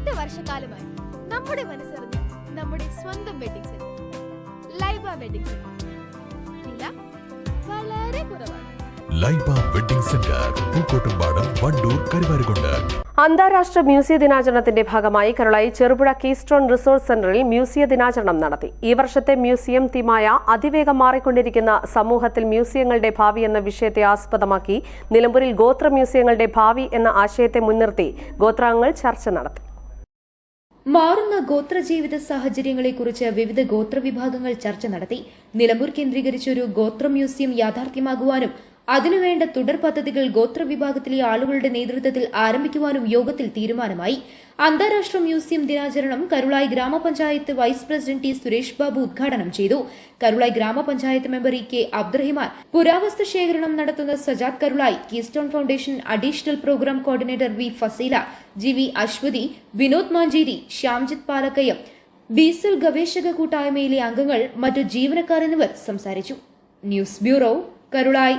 എട്ട് വർഷക്കാലമായി നമ്മുടെ മനസ്സറിഞ്ഞ നമ്മുടെ സ്വന്തം wedding centre Laiba wedding centre വില വളരെ കുറവാണ്. Laiba wedding centre Pookkottumpadam Wandoor Karuvarakundu. അന്താരാഷ്ട്ര മ്യൂസിയ ദിനാചരണത്തിന്റെ ഭാഗമായി കരുളായി ചെറുപുഴ കീസ്റ്റോൺ റിസോർട്ട് സെന്ററിൽ മ്യൂസിയ ദിനാചരണം നടത്തി. ഈ വർഷത്തെ മ്യൂസിയം തീമായ അതിവേഗം മാറിക്കൊണ്ടിരിക്കുന്ന സമൂഹത്തിൽ മ്യൂസിയങ്ങളുടെ ഭാവി എന്ന വിഷയത്തെ ആസ്പദമാക്കി നിലമ്പൂരിൽ ഗോത്ര മ്യൂസിയങ്ങളുടെ ഭാവി എന്ന ആശയത്തെ മുൻനിർത്തി ഗോത്രാംഗങ്ങൾ ചർച്ച നടത്തി. മാറുന്ന ഗോത്രജീവിത സാഹചര്യങ്ങളെക്കുറിച്ച് വിവിധ ഗോത്രവിഭാഗങ്ങൾ ചർച്ച നടത്തി. നിലമ്പൂർ കേന്ദ്രീകരിച്ചൊരു ഗോത്ര മ്യൂസിയം യാഥാർത്ഥ്യമാകുവാനും അതിനുവേണ്ട തുടർ പദ്ധതികൾ ഗോത്രവിഭാഗത്തിലെ ആളുകളുടെ നേതൃത്വത്തിൽ ആരംഭിക്കുവാനും യോഗത്തിൽ തീരുമാനമായി. അന്താരാഷ്ട്ര മ്യൂസിയം ദിനാചരണം കരുളായി ഗ്രാമപഞ്ചായത്ത് vice president T Suresh Babu ഉദ്ഘാടനം ചെയ്തു. കരുളായി ഗ്രാമപഞ്ചായത്ത് മെമ്പർ ഇ കെ അബ്ദുറഹിമാൻ പുരാവസ്തു ശേഖരണം നടത്തുന്ന Sajad Karulai keystone foundation additional programme coordinator V Fazeela G V Aswathi Vinod Mancheri Shyamjith Palakkayam diesel ഗവേഷക കൂട്ടായ്മയിലെ അംഗങ്ങൾ മറ്റു ജീവനക്കാർ എന്നിവർ സംസാരിച്ചു. News bureau Karulai.